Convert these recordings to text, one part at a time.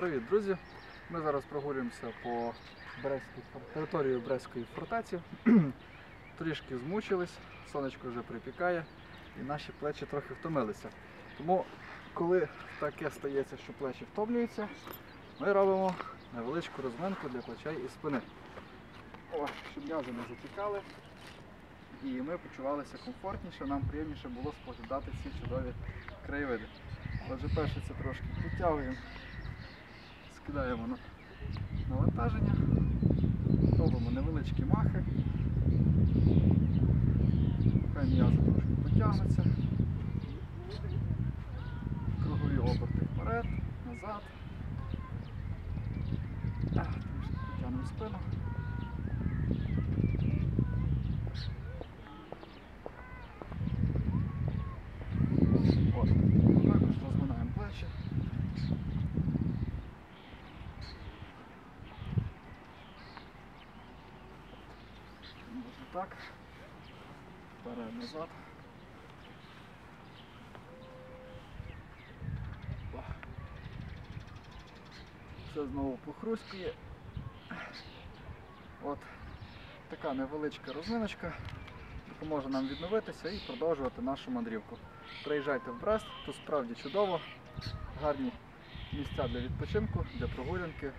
Привіт, друзі! Ми зараз прогулюємося по території Брестської фортеці. Трішки змучились, сонечко вже припікає і наші плечі трохи втомилися. Тому, коли таке стається, що плечі втомлюються, ми робимо невеличку розминку для плечей і спини. О, щоб м'язи не затікали і ми почувалися комфортніше, нам приємніше було споглядати ці чудові краєвиди. Отже, перше це трошки підтягуємо, скидаємо на навантаження, робимо невеличкі махи. Хай м'язи трошки потягнуться. Кругові оберти вперед, назад. А, Трішки потягнемо спину. От. Також розминаємо плечі. Можна так. Вперед назад. Все знову похрусткує. От така невеличка розминочка допоможе нам відновитися і продовжувати нашу мандрівку. Приїжджайте в Брест, тут справді чудово, гарні місця для відпочинку, для прогулянки.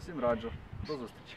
Всім раджу. До зустрічі!